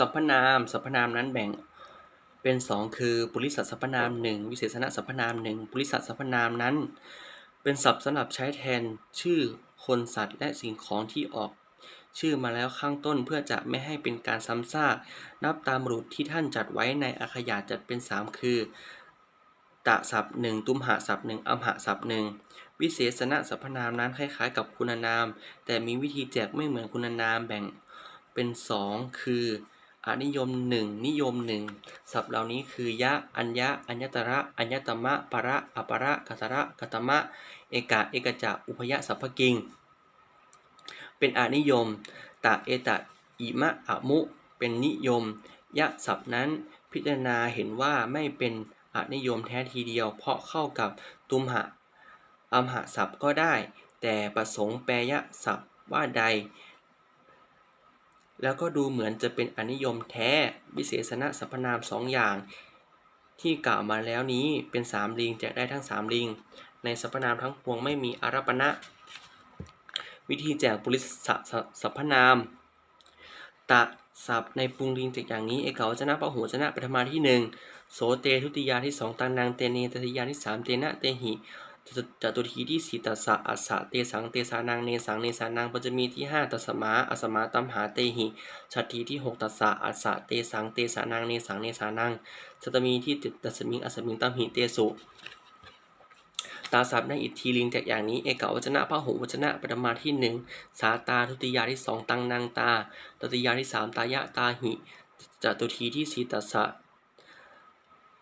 สรรพนามสรรพนามนั้นแบ่งเป็นสองคือปุริสัสสรรพนามหนึ่งวิเศษณสรรพนามหนึ่งปุริสัสสรรพนามนั้น เป็นศัพท์สำหรับใช้แทนชื่อคนสัตว์และสิ่งของที่ออกชื่อมาแล้วข้างต้นเพื่อจะไม่ให้เป็นการซ้ำซากนับตามรูปที่ท่านจัดไว้ในอาขยาจัดเป็น 3 คือ ตะศัพท์หนึ่งตุมหะศัพท์หนึ่งอัมหะศัพท์หนึ่งวิเศษณสรรพนามนั้นคล้ายๆ กับคุณนาม แต่มีวิธีแจกไม่เหมือนคุณนามแบ่งเป็น 2 คือ อนิยม1นิยม1ศัพท์เหล่านี้คือยะ อัญญะ อัญญตระ อัญญตมะ ปะระอปะระกัตระกัตมะ เอกะ เอกจะ อุพยสัพพกิง เป็นอนิยม ตะ เอตะ อิมะอะมุ เป็นนิยม ยะศัพท์นั้นพิจารณาเห็นว่าไม่เป็นอนิยมแท้ทีเดียว เพราะเข้ากับตุมหะอัมหะศัพท์ก็ได้ แต่ประสงค์แปลยะศัพท์ว่าใด แล้วก็ดูเหมือนจะเป็นอนิยมแท้ วิเศษณสรรพนามสองอย่าง ที่กล่าวมาแล้วนี้เป็นสามลิงแจกได้ทั้งสามลิง ในสรรพนามทั้งปวงไม่มีอารัปณะ วิธีแจกปุริสสสรรพนาม ตะศัพท์ในปรุงลิงแจกอย่างนี้ เอกาวจนะพหูจนะปฐมาที่หนึ่งโสเตทุติยาที่สองตังนางเตเนตติยาที่สามเตนะเตหิ จตุทีที่สี่ตัสสะอัสสะเตสังเตสานังเนสังเนสานังปัจจมีที่ห้าตัสมาอัสมาตัมหาเตหิชัตทีที่หกตัสสะอัสสะเตสังเตสานังเนสังเนสานังสตมีที่เจ็ดตัสมิงอัสมิงตัมหิเตสุตาศัพท์ในอิทธิลิงจากอย่างนี้เอกวจนะพหูวจนะปฐมาที่หนึ่งสาตาทุติยาที่สองตังนางตาตติยาที่สามตายะตาหิจตุทีที่สี่ตัสสะ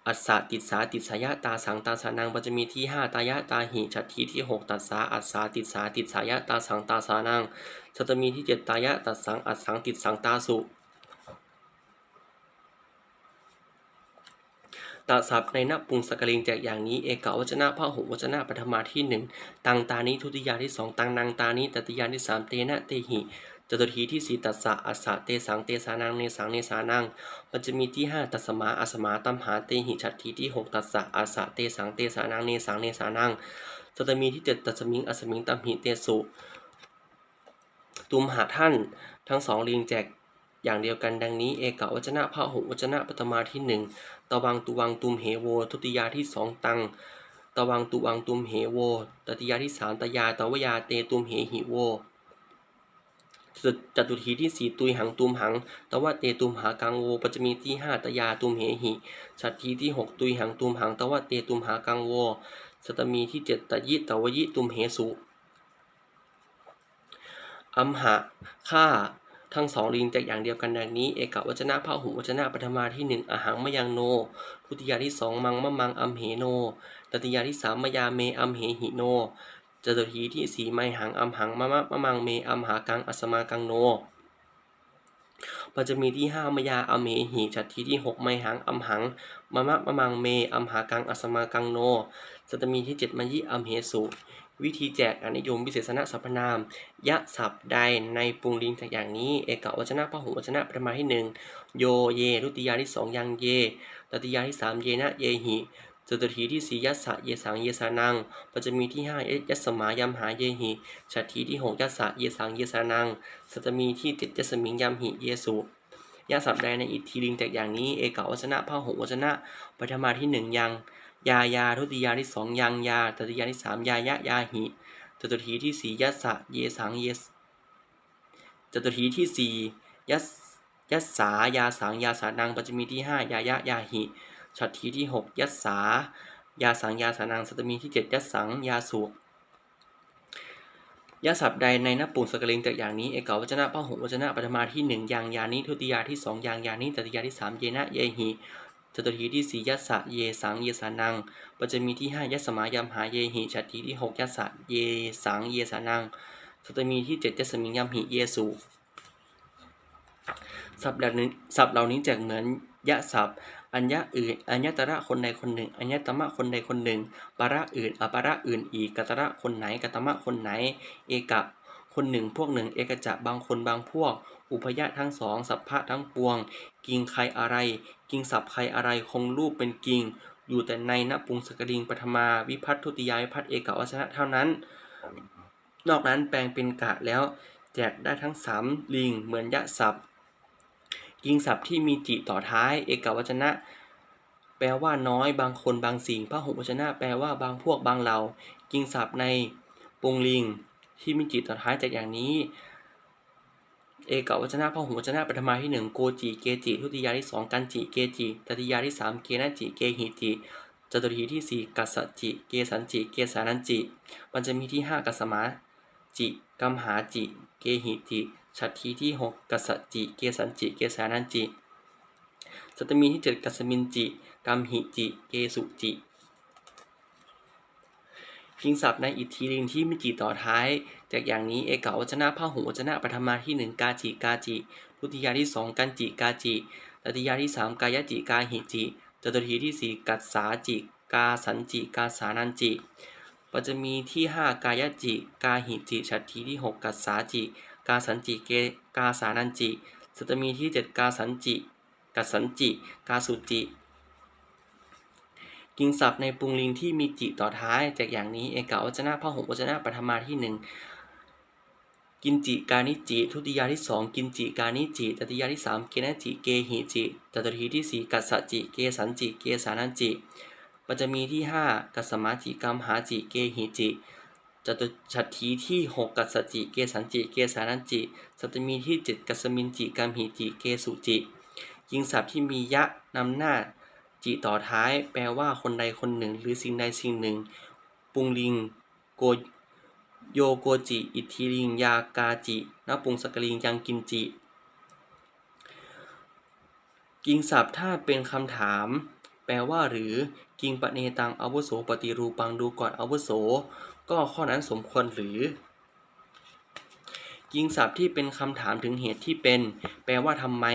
อัสสะติดสาติดสายะตาสังตาสานังปัจจมีที่ห้าตายะตาหิชัตทีที่หกตัสสาอัสสาติดสาติดสายะตาสังตาสานังสัตมีที่เจ็ดตายะตัสสังอัสสังติดสังตาสุตาศัพท์ในนับปุงสกลิงแจกอย่างนี้ เอกวจนะพหุวจนะปฐมาที่หนึ่งตังตานิทุติยาที่สองตังนางตานิตติยาที่สามเตนะเตหิ จตุทีที่สี่ตัสสะอัสสะเตสังเตสานังเนสังเนสานังมันจะมีที่ห้าตัสมาอัสมาตัมหาเตหิชัตทีที่หกตัสสะอัสสะเตสังเตสานังเนสังเนสานังจตมีที่เจ็ดตัสมิงอัสมิงตัมหิเตสุตุมหาท่านทั้งสองลิงแจกอย่างเดียวกันดังนี้เอกวัจนะพหุวจนะปฐมาที่หนึ่งตวังตุวังตุมเหโว ทุติยาที่สองตังตวังตุวังตุมเหโวตติยาที่สามตยาตวยาเตตุมเหหิโว จตุทีที่สี่ตุยหังตุมหัง ตวะเตตุมหากังโวปัจจมีที่ห้าตยาตุมเหหิชัตทีที่หกตุยหังตุมหัง ตวะเตตุมหากังโวสตมีที่เจ็ดตยิตวยิตุมเหสุอัมหะฆ่าทั้งสองลิงแตกอย่างเดียวกันดังนี้ เอกวัจนะพหุวัจนะปฐมาที่หนึ่งอหังมยังโน ทุติยาที่สองมังมะมังอัมเหโนตติยาที่สามมยาเมอัมเหหิโน จตุทีที่สี่ไมหังอัมหังมะมะมะมังเมอัมหากังอัสมากังโนปัจจมีที่ห้ามยาอเมหิจัตทีที่หกไมหังอัมหังมะมะมะมังเมอัมหากังอัสมากังโนสตมีที่เจ็ดมยิอัมเหสุวิธีแจกอนิยมวิเศษณสรรพนาม ยะศัพท์ใดในปุงลิงจากอย่างนี้ เอกวจนะพหุวจนะประมาณที่หนึ่งโยเยรุติยาที่สองยังเยตติยาที่สามเยนะเยหิ จตุทีที่สี่ยัสสะเยสังเยสานังปัจจมีที่ห้ายัสมายำหาเยหิชัตทีที่หกยัสสะเยสังเยสานังสัตมีที่เจ็ดยัสมิงยำหิเยสุยะศัพท์ใดในอิทธิลิงจากอย่างนี้เอกวจนะพหุวจนะปฐมาที่หนึ่งยังยายาทุติยาที่สองยังยาตติยาที่สามยายะยาหิจตุทีที่สี่ยัสสะเยสังเยสจตุทีที่สี่ยัสยัสสายาสังยาสานังปัจจมีที่ห้ายายะยาหิ ชัตทีที่หกยัสสายาสังยาสานังสตมีที่เจ็ดยัสสังยาสุยาศัพท์ใดในนับปุ่นสกลิงจากอย่างนี้ เอกวจนะพหุวจนะปฐมาที่หนึ่งยังยานิทุติยาที่สองยังยานิตติยาที่สามเยนะเยหิจตุทีที่สี่ยัสสะเยสังเยสานังปัจจมีที่ห้ายัสมายำหาเยหิชัตทีที่หกยัสสะเยสังเยสานังสตมีที่เจ็ดยัสมิงยำหิเยสุศัพท์เหล่านี้ศัพท์เหล่านี้แจกเหมือนยะศัพท์ อัญญะอื่น อัญญตระคนใดคนหนึ่ง อัญญตมะคนใดคนหนึ่ง ประอื่น อประอื่นอีก กัตระคนไหน กัตมะคนไหน เอกะคนหนึ่งพวกหนึ่ง เอกจะบางคนบางพวก อุพยะทั้งสอง สัพพะทั้งปวง กิงใครอะไร กิงสับใครอะไร คงรูปเป็นกิง อยู่แต่ในนปุงสกลิงปฐมา วิพัฒทุติยาวิพัฒเอกวัชนะเท่านั้น นอกนั้นแปลงเป็นกะแล้ว แจกได้ทั้งสามลิง เหมือนยะศัพท์ ยิงศัพท์ที่มีจิต่อท้าย เอกวจนะ แปลว่าน้อยบางคนบางสิ่งพหุวจนะ แปลว่าบางพวกบางเหล่ายิงศัพท์ในปุงลิงที่มีจิต่อท้ายจากอย่างนี้ เอกวจนะพหุวจนะปฐมาที่หนึ่งโกจิเกจิทุติยาที่สองกันจิเกจิตติยาที่สามเกนจิเกหิจิจตุทีที่สี่กัสจิ เกสันจิ เกสานันจิ ปัญจมีที่ห้ากัสสมาจิ กัมหาจิ เกหิจิ ฉัตรทีที่หกกัสสจิ เกสันจิ เกสานันจิ สัตมีที่เจ็ดกัสมินจิกัมหิจิ เกสุจิพิงศัพท์ในอิทธิลิงที่มีจิต่อท้าย จากอย่างนี้เอกวัจนะพหุวจนะปฐมาที่หนึ่งกาจิ กาจิทุติยาที่สองกันจิ กาจิตติยาที่สามกายจิ กาหิจิจตุทีที่สี่กัสสาจิ กาสันจิ กาสานันจิปัจจมีที่ห้ากายจิ กาหิจิฉัตทีที่หกกัสสาจิ กาสันจิเกกาสานันจิสัตมีที่เจ็ดกาสันจิกัสันจิ กาสุจิ กิงศัพท์ในปุงลิงที่มีจิต่อท้ายจากอย่างนี้ เอกาวจนะพหุวจนะปฐมาที่หนึ่งกินจิกานิจิ ทุติยาที่สองกินจิกานิจิตติยาที่สามเกนจิ เกหิจิจตุทีที่สี่กัสสจิ เกสันจิ เกสานันจิปัจจมีที่ห้ากัสสมาจิกัมหาจิ เกหิจิ จตุฉัตรทีที่หกกัสสจิ เกสันจิ เกสานันจิ สัตมีที่เจ็ดกัสมินจิกัมหิจิ เกสุจิ ยิงศัพท์ที่มียะนำหน้า จิต่อท้าย แปลว่าคนใดคนหนึ่ง หรือสิ่งใดสิ่งหนึ่ง ปุงลิง โกโยโกจิ อิทิลิง ยากาจินปุงสกลิง ยังกิมจิ กิงศัพท์ถ้าเป็นคำถาม แปลว่าหรือ กิงปะเนตังอาวุโสปฏิรูปังดูก่อนอาวุโส ก็ข้อนั้นสมควรหรือกิงศัพท์ที่เป็นคำถามถึงเหตุที่เป็น แปลว่าทำไม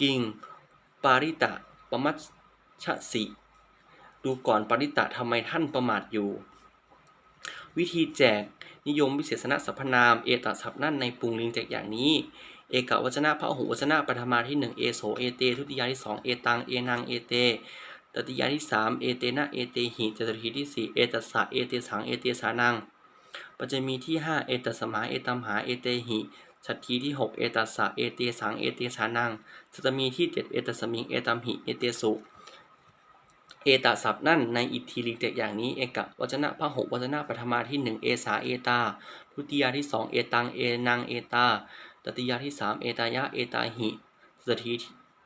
กิง ปาริตะปมัชชสิ ดูก่อนปาริตะทำไมท่านประมาทอยู่ วิธีแจก นิยมวิเศษณสรรพนาม เอตศัพท์นั่นในปุงลิงแจกอย่างนี้ เอกวัจนะพระหุวจนะปฐมาที่หนึ่งเอโส เอเต ทุติยาที่สองเอตัง เอนังเอเต ตติยาที่สามเอเตนะเอเตหิจตุทีที่สี่เอตัสสะเอเตสังเอเตสานังปัจจมีที่ห้าเอตัสมาเอตัมหาเอเตหิฉัตทีที่หกเอตัสสะเอเตสังเอเตสานังสตมีที่เจ็ดเอตัสมิงเอตัมหิเอเตสุเอตศัพท์นั่นในอิทธิลิงเจกอย่างนี้เอกวจนะพหุวจนะปฐมาที่หนึ่งเอสาเอตาทุติยาที่สองเอตังเอนังเอตาตติยาที่สามเอตายะเอตาหิสตที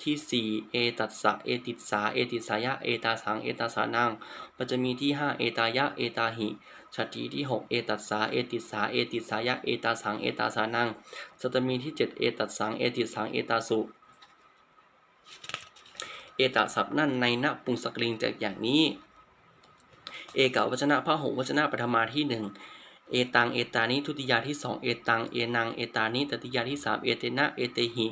ที่สี่เอตัสสะเอติสาเอติสายะเอตาสังเอตาสานังปัจจมีที่ห้าเอตายะเอตาหิฉัตรทีที่หกเอตัสสาเอติสาเอติสายะเอตาสังเอตาสานังสัตมีที่เจ็ดเอตัสสังเอติสังเอตาสุเอตศัพท์นั่นในณปุงสกลิงจากอย่างนี้ เอกวจนะพระหุวจนะปฐมาที่หนึ่งเอตังเอตานิทุติยาที่สองเอตังเอนังเอตานิตติยาที่สามเอเตนะเอเตหิ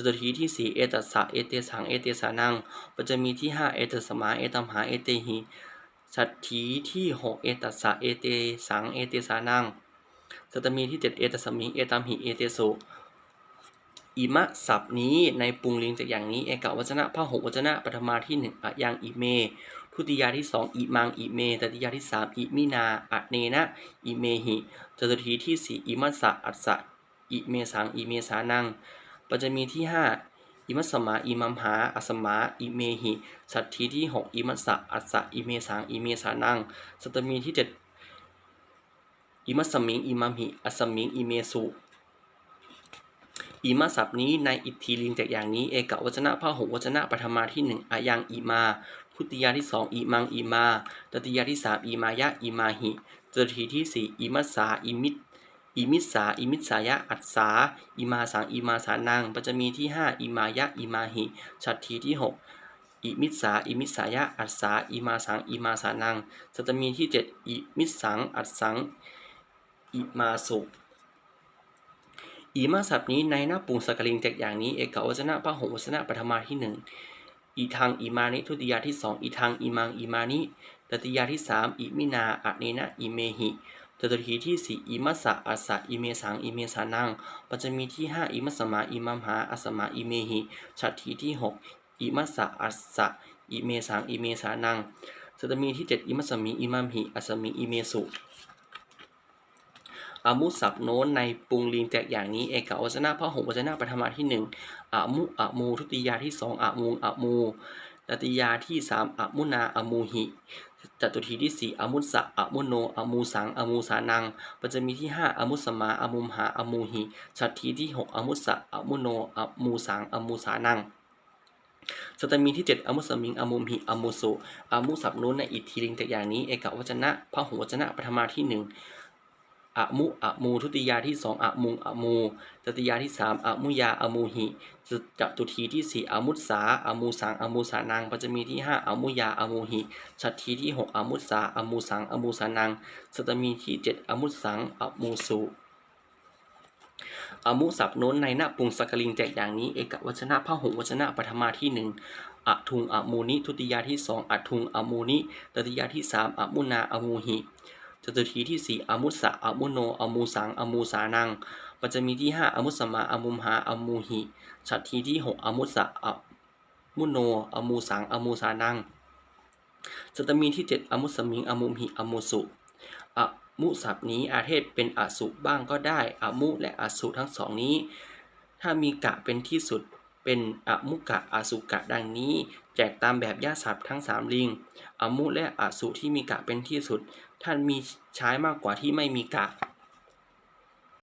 จตุทีที่สี่เอตัสสะเอเตสังเอเตสานังปัจจมีที่ห้าเอตัสมาเอตัมหาเอเตหิสัตถีที่หกเอตัสสะเอเตสังเอเตสานังสัตมีที่เจ็ดเอตัสมิงเอตัมหิเอเตสุอิมะศัพท์นี้ในปุงลิงจากอย่างนี้เอกวัจนะพหุวัจนะปฐมาที่หนึ่งอะยังอิเม ทุติยาที่สองอิมังอิเมตติยาที่สามอิมินาอะเนนะอิเมหิจตุทีที่สี่อิมัสสะอัสสะอิเมสังอิเมสานัง ปัจจมีที่ห้าอิมัสมาอิมัมหา อัสมาอิเมหิ สัตทีที่หกอิมัสสะอัสสะอิเมสังอิเมสานัง สัตตมีที่เจ็ดอิมัสมิงอิมัมหิ อัสมิงอิเมสุอิมาศัพท์นี้ในอิทธิลิงจากอย่างนี้ เอกวัจนะพหุวัจนะปฐมาที่หนึ่งอายังอิมาทุติยาที่สองอิมังอิมาตติยาที่สามอิมายะอิมาหิจตุทีที่สี่อิมัสสาอิมิต อิมิสา อิมิสายะ อัสสา อิมาสัง อิมาสานัง ปัจจมีที่ห้าอิมายะ อิมาหิฉัตทีที่หกอิมิสา อิมิสายะ อัสสา อิมาสัง อิมาสานังสัตตมีที่เจ็ดอิมิสัง อัสสัง อิมาสุอีมาศัพท์นี้ในหน้าปุงสกลิงแจกอย่างนี้ เอกวจนะพหุวจนะปฐมาที่หนึ่งอีทางอีมานิทุติยาที่สองอีทางอีมังอีมานิตติยาที่สามอิมินาอะเนนะอิเมหิ จตุทีที่สี่อิมัสสะอัสสะอิเมสัง อิเมสานัง ปัจจมีที่ห้าอิมัสสมาอิมัมหาอัสมาอิเมหิฉัตรทีที่หกอิมัสสะอัสสะอิเมสัง อิเมสานังสัตมีที่เจ็ดอิมัสมิอิมัมหิ อัสมิอิเมสุอามุศัพท์โน้นในปรุงลิงแตกอย่างนี้ เอกวัจนะพระหุวจนะปฐมาที่หนึ่งอามุอามูทุติยาที่สองอามูอามูตติยาที่สามอามุนาอามูหิ จตุทีที่สี่อมุสะอมุโน อมูสัง อมูสานัง ปัจจมีที่ห้าอมุสมา อมุมหา อมูหิชัตทีที่หกอมุสะอมุโน อมูสัง อมูสานังสตมีที่เจ็ดอมุสมิง อมุมหิ อมุสุ อมุสับนุนในอิทธิลิงแต่อย่างนี้ เอกวจนะพหุวจนะปฐมาที่หนึ่ง อะมุอะมูทุติยาที่สองอะมุงอะมูตติยาที่สามอะมุยาอะมูหิจตุทีที่สี่อะมุสสาอะมูสังอะมูสานังปัจจมีที่ห้าอะมุยาอะมูหิชัตทีที่หกอะมุสสาอะมูสังอะมูสานังสตมีที่เจ็ดอะมุสสังอะมูสุอมุสับโน้นในหน้าปุงสกลิงแจกอย่างนี้เอกวจนะพหุวจนะปฐมาที่หนึ่งอะทุงอะมูนิทุติยาที่สองอะทุงอะมูนิตติยาที่สามอะมุนาอะมูหิ จตุทีที่สี่อมุสสะอมุโน อมูสัง อมูสานัง ปัจจมีที่ห้าอมุสมา อมุมหา อมูหิฉัตทีที่หกอมุสสะอมุโน อมูสัง อมูสานังสตมีที่เจ็ดอมุสมิง อมุมหิ อมูสุอมุศัพท์นี้อาเทศเป็นอสุบ้างก็ได้ อมุและอสุทั้งสองนี้ ถ้ามีกะเป็นที่สุดเป็นอมุกะอสุกะดังนี้ แจกตามแบบย่าศัพท์ทั้งสามลิง อมุและอสุที่มีกะเป็นที่สุด ท่านมีใช้มากกว่าที่ไม่มีกะ